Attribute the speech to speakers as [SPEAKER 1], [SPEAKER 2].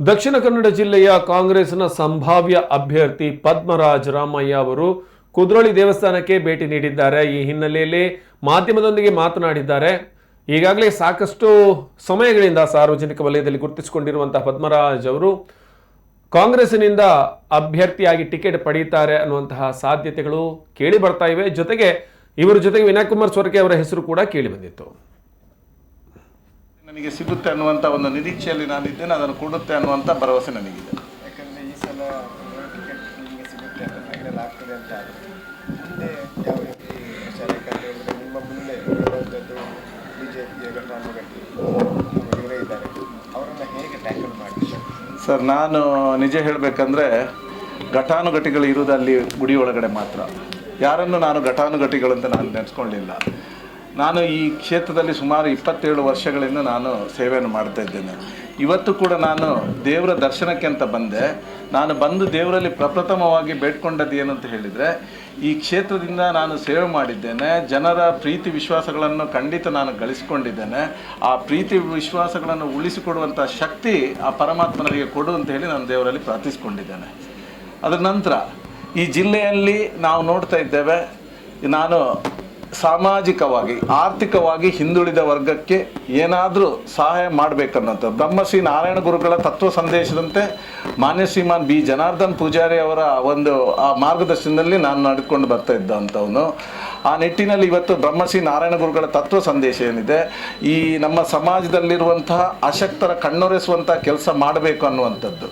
[SPEAKER 1] ದಕ್ಷಿಣ ಕನ್ನಡ ಜಿಲ್ಲೆಯ ಕಾಂಗ್ರೆಸ್ನ ಸಂಭಾವ್ಯ ಅಭ್ಯರ್ಥಿ ಪದ್ಮರಾಜ್ ರಾಮಯ್ಯ ಅವರು ಕುದ್ರೋಳಿ ದೇವಸ್ಥಾನಕ್ಕೆ ಭೇಟಿ ನೀಡಿದ್ದಾರೆ. ಈ ಹಿನ್ನೆಲೆಯಲ್ಲಿ ಮಾಧ್ಯಮದೊಂದಿಗೆ ಮಾತನಾಡಿದ್ದಾರೆ. ಈಗಾಗಲೇ ಸಾಕಷ್ಟು ಸಮಯಗಳಿಂದ ಸಾರ್ವಜನಿಕ ವಲಯದಲ್ಲಿ ಗುರುತಿಸಿಕೊಂಡಿರುವಂತಹ ಪದ್ಮರಾಜ್ ಅವರು ಕಾಂಗ್ರೆಸ್ನಿಂದ ಅಭ್ಯರ್ಥಿಯಾಗಿ ಟಿಕೆಟ್ ಪಡೆಯುತ್ತಾರೆ ಅನ್ನುವಂತಹ ಸಾಧ್ಯತೆಗಳು ಕೇಳಿ ಬರ್ತಾ ಇವೆ. ಜೊತೆಗೆ ಇವರ ಜೊತೆಗೆ ವಿನಯ್ ಕುಮಾರ್ ಸೊರಕೆ ಅವರ ಹೆಸರು ಕೂಡ ಕೇಳಿ ಬಂದಿತ್ತು.
[SPEAKER 2] ನನಗೆ ಸಿಗುತ್ತೆ ಅನ್ನುವಂಥ ಒಂದು ನಿರೀಕ್ಷೆಯಲ್ಲಿ ನಾನಿದ್ದೇನೆ ಅದನ್ನು ಕೊಡುತ್ತೆ ಅನ್ನುವಂಥ ಭರವಸೆ ನನಗಿದೆ.
[SPEAKER 3] ಯಾಕಂದರೆ ಈ ಸಲ ಟಿಕೆಟ್ ನಿಮಗೆ ಸಿಗುತ್ತೆ ಅಂತ ಫೈನಲ್ ಆಗ್ತದೆ ಅಂತ ಮುಂದೆ ಯಾವ ರೀತಿ ಯಾಕಂದರೆ ನಿಮ್ಮ ಮುಂದೆ ಇರುವಂಥದ್ದು ಬಿ ಜೆ ಪಿಯ ಘಟನಾನುಘಟಿ ಇವರೇ ಇದ್ದಾರೆ. ಅವರನ್ನು ಹೇಗೆ ಟ್ಯಾಕಲ್ ಮಾಡಿ?
[SPEAKER 2] ಸರ್ ನಾನು ನಿಜ ಹೇಳಬೇಕಂದ್ರೆ ಘಟಾನುಘಟಿಗಳು ಇರುವುದಲ್ಲಿ ಗುಡಿ ಒಳಗಡೆ ಮಾತ್ರ. ಯಾರನ್ನು ನಾನು ಘಟಾನುಘಟಿಗಳು ಅಂತ ನಾನು ನೆನೆಸ್ಕೊಳ್ಳಿಲ್ಲ. ನಾನು ಈ ಕ್ಷೇತ್ರದಲ್ಲಿ ಸುಮಾರು ಇಪ್ಪತ್ತೇಳು ವರ್ಷಗಳಿಂದ ನಾನು ಸೇವೆಯನ್ನು ಮಾಡ್ತಾ ಇದ್ದೇನೆ. ಇವತ್ತು ಕೂಡ ನಾನು ದೇವರ ದರ್ಶನಕ್ಕೆ ಅಂತ ಬಂದೆ. ನಾನು ಬಂದು ದೇವರಲ್ಲಿ ಪ್ರಪ್ರಥಮವಾಗಿ ಬೇಡ್ಕೊಂಡದ್ದು ಏನು ಅಂತ ಹೇಳಿದರೆ, ಈ ಕ್ಷೇತ್ರದಿಂದ ನಾನು ಸೇವೆ ಮಾಡಿದ್ದೇನೆ. ಜನರ ಪ್ರೀತಿ ವಿಶ್ವಾಸಗಳನ್ನು ಖಂಡಿತ ನಾನು ಗಳಿಸಿಕೊಂಡಿದ್ದೇನೆ. ಆ ಪ್ರೀತಿ ವಿಶ್ವಾಸಗಳನ್ನು ಉಳಿಸಿಕೊಡುವಂಥ ಶಕ್ತಿ ಆ ಪರಮಾತ್ಮನಿಗೆ ಕೊಡು ಅಂತ ಹೇಳಿ ನಾನು ದೇವರಲ್ಲಿ ಪ್ರಾರ್ಥಿಸಿಕೊಂಡಿದ್ದೇನೆ. ಅದರ ನಂತರ ಈ ಜಿಲ್ಲೆಯಲ್ಲಿ ನಾವು ನೋಡ್ತಾ ಇದ್ದೇವೆ, ನಾನು ಸಾಮಾಜಿಕವಾಗಿ, ಆರ್ಥಿಕವಾಗಿ ಹಿಂದುಳಿದ ವರ್ಗಕ್ಕೆ ಏನಾದರೂ ಸಹಾಯ ಮಾಡಬೇಕನ್ನೋಂಥ ಬ್ರಹ್ಮಶ್ರೀ ನಾರಾಯಣ ಗುರುಗಳ ತತ್ವ ಸಂದೇಶದಂತೆ ಮಾನ್ಯ ಶ್ರೀಮಾನ್ ಬಿ. ಜನಾರ್ದನ್ ಪೂಜಾರಿ ಅವರ ಒಂದು, ಆ ಮಾರ್ಗದರ್ಶನದಲ್ಲಿ ನಾನು ನಡ್ಕೊಂಡು ಬರ್ತಾ ಇದ್ದಂಥವನು ಆ ನಿಟ್ಟಿನಲ್ಲಿ ಇವತ್ತು ಬ್ರಹ್ಮಶ್ರೀ ನಾರಾಯಣ ಗುರುಗಳ ತತ್ವ ಸಂದೇಶ ಏನಿದೆ? ಈ ನಮ್ಮ ಸಮಾಜದಲ್ಲಿರುವಂತಹ ಅಶಕ್ತರ ಕಣ್ಣೊರೆಸುವಂಥ ಕೆಲಸ ಮಾಡಬೇಕು ಅನ್ನುವಂಥದ್ದು.